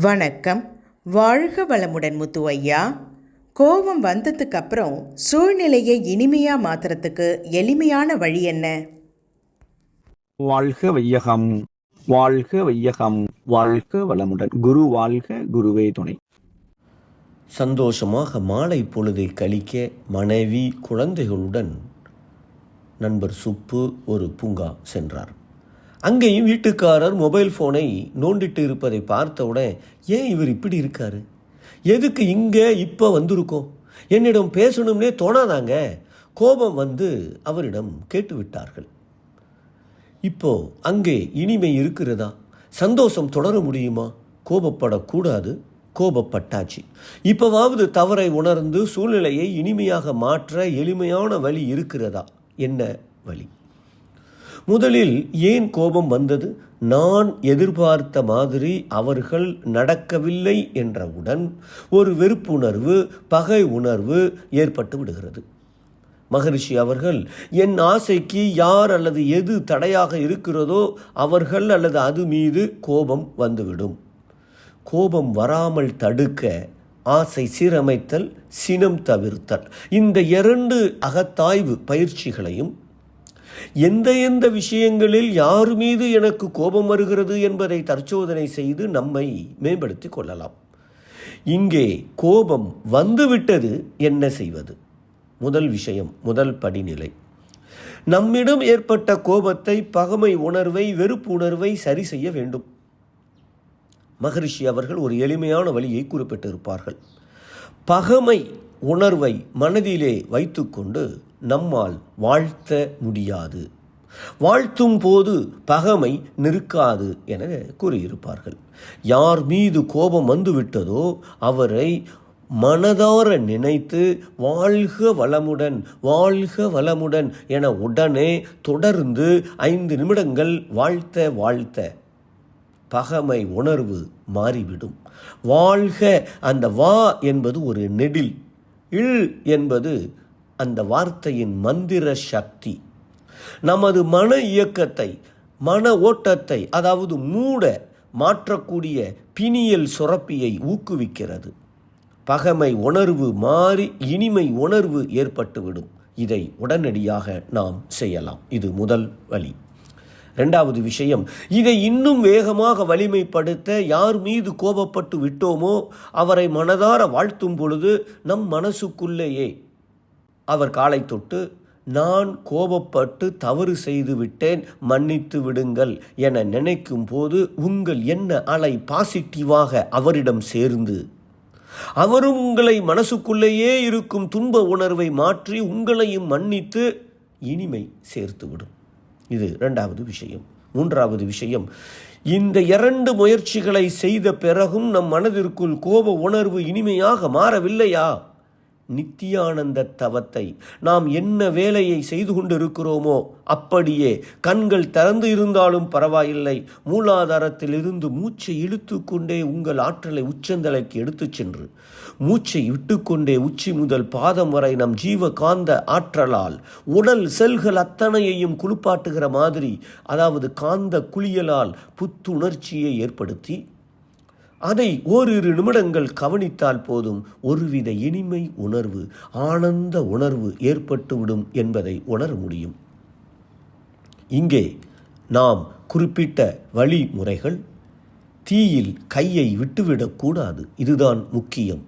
வணக்கம். வாழ்க வளமுடன் முத்து ஐயா கோபம் வந்ததுக்கு அப்புறம் சூழ்நிலையை இனிமையா மாத்துறதுக்கு எளிமையான வழி என்ன? வாழ்க வையகம். வாழ்க வையகம். வாழ்க வளமுடன். குரு வாழ்க குருவே துணை. சந்தோஷமாக மாலை பொழுதை கழிக்க மனைவி குழந்தைகளுடன் நண்பர் சுப்பு ஒரு பூங்கா சென்றார். அங்கேயும் வீட்டுக்காரர் மொபைல் ஃபோனை நோண்டிட்டு இருப்பதை பார்த்தவுடன் ஏன் இவர் இப்படி இருக்காரு? எதுக்கு இங்கே இப்போ வந்திருக்கோம்? என்னிடம் பேசணும்னே தோணாதாங்க? கோபம் வந்து அவரிடம் கேட்டுவிட்டார்கள். இப்போ அங்கே இனிமை இருக்கிறதா? சந்தோஷம் தொடர முடியுமா? கோபப்படக்கூடாது. கோபப்பட்டாச்சு. இப்போவாவது தவறை உணர்ந்து சூழ்நிலையை இனிமையாக மாற்ற எளிமையான வழி இருக்கிறதா? என்ன வழி? முதலில் ஏன் கோபம் வந்தது? நான் எதிர்பார்த்த மாதிரி அவர்கள் நடக்கவில்லை என்றவுடன் ஒரு வெறுப்புணர்வு பகை உணர்வு ஏற்பட்டு விடுகிறது. மகரிஷி அவர்கள் என் ஆசைக்கு யார் அல்லது எது தடையாக இருக்கிறதோ அவர்கள் அல்லது அது மீது கோபம் வந்துவிடும். கோபம் வராமல் தடுக்க ஆசை சீரமைத்தல் சினம் தவிர்த்தல். இந்த இரண்டு அகத்தாய்வு பயிற்சிகளையும் எந்த எந்த விஷயங்களில் யார் மீது எனக்கு கோபம் வருகிறது என்பதை தற்சோதனை செய்து நம்மை மேம்படுத்திக் கொள்ளலாம். இங்கே கோபம் வந்துவிட்டது என்ன செய்வது? முதல் விஷயம் முதல் படிநிலை. நம்மிடம் ஏற்பட்ட கோபத்தை பகமை உணர்வை வெறுப்பு உணர்வை சரி செய்ய வேண்டும். மகரிஷி அவர்கள் ஒரு எளிமையான வழியை குறிப்பிட்டிருப்பார்கள். பகமை உணர்வை மனதிலே வைத்துக்கொண்டு நம்மால் வாழ்த்த முடியாது. வாழ்த்தும் போது பகமை நிற்காது என கூறியிருப்பார்கள். யார் மீது கோபம் வந்துவிட்டதோ அவரை மனதார நினைத்து வாழ்க வளமுடன் வாழ்க வளமுடன் என உடனே தொடர்ந்து ஐந்து நிமிடங்கள் வாழ்த்த வாழ்த்த பகமை உணர்வு மாறிவிடும். வாழ்க அந்த வா என்பது ஒரு நெடில் இல் என்பது அந்த வார்த்தையின் மந்திர சக்தி. நமது மன இயக்கத்தை மன ஓட்டத்தை அதாவது மூட மாற்றக்கூடிய பிணியல் சுரப்பியை ஊக்குவிக்கிறது. பகமை உணர்வு மாறி இனிமை உணர்வு ஏற்பட்டுவிடும். இதை உடனடியாக நாம் செய்யலாம். இது முதல் வழி. ரெண்டாவது விஷயம் இதை இன்னும் வேகமாக வலிமைப்படுத்த யார் மீது கோபப்பட்டு விட்டோமோ அவரை மனதார வாழ்த்தும் பொழுது நம் மனசுக்குள்ளேயே அவர் காலை தொட்டு நான் கோபப்பட்டு தவறு செய்து விட்டேன் மன்னித்து விடுங்கள் என நினைக்கும் போது உங்கள் என்ன அலை பாசிட்டிவாக அவரிடம் சேர்ந்து அவரும் உங்களை மனசுக்குள்ளேயே இருக்கும் துன்ப உணர்வை மாற்றி உங்களையும் மன்னித்து இனிமை சேர்த்துவிடும் இது இரண்டாவது விஷயம். மூன்றாவது விஷயம் இந்த இரண்டு முயற்சிகளை செய்த பிறகும் நம் மனதிற்குள் கோப உணர்வு இனிமையாக மாறவில்லையா? நித்தியானந்த தவத்தை நாம் என்ன வேலையை செய்து கொண்டிருக்கிறோமோ அப்படியே கண்கள் திறந்து இருந்தாலும் பரவாயில்லை. மூலாதாரத்தில் இருந்து மூச்சை இழுத்துக்கொண்டே உங்கள் ஆற்றலை உச்சந்தலைக்கு எடுத்துச் சென்று மூச்சை விட்டுக்கொண்டே உச்சி முதல் பாதம் வரை நம் ஜீவ காந்த ஆற்றலால் உடல் செல்கள் அத்தனையையும் குளிப்பாட்டுகிற மாதிரி அதாவது காந்த குளியலால் புத்துணர்ச்சியை ஏற்படுத்தி அதை ஓரிரு நிமிடங்கள் கவனித்தால் போதும். ஒருவித இனிமை உணர்வு ஆனந்த உணர்வு ஏற்பட்டுவிடும் என்பதை உணர முடியும். இங்கே நாம் குறிப்பிட்ட வழிமுறைகள் தீயில் கையை விட்டுவிடக்கூடாது இதுதான் முக்கியம்.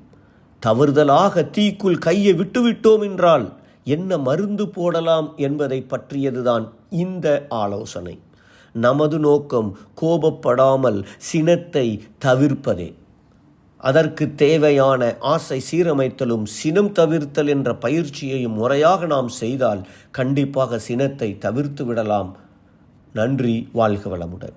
தவறுதலாக தீக்குள் கையை விட்டுவிட்டோம் என்றால் என்ன மருந்து போடலாம் என்பதை பற்றியதுதான் இந்த ஆலோசனை. நமது நோக்கம் கோபப்படாமல் சினத்தை தவிர்ப்பதே. அதற்கு தேவையான ஆசை சீரமைத்தலும் சினம் தவிர்த்தல் என்ற பயிற்சியையும் முறையாக நாம் செய்தால் கண்டிப்பாக சினத்தை தவிர்த்து விடலாம் நன்றி வாழ்க வளமுடன்.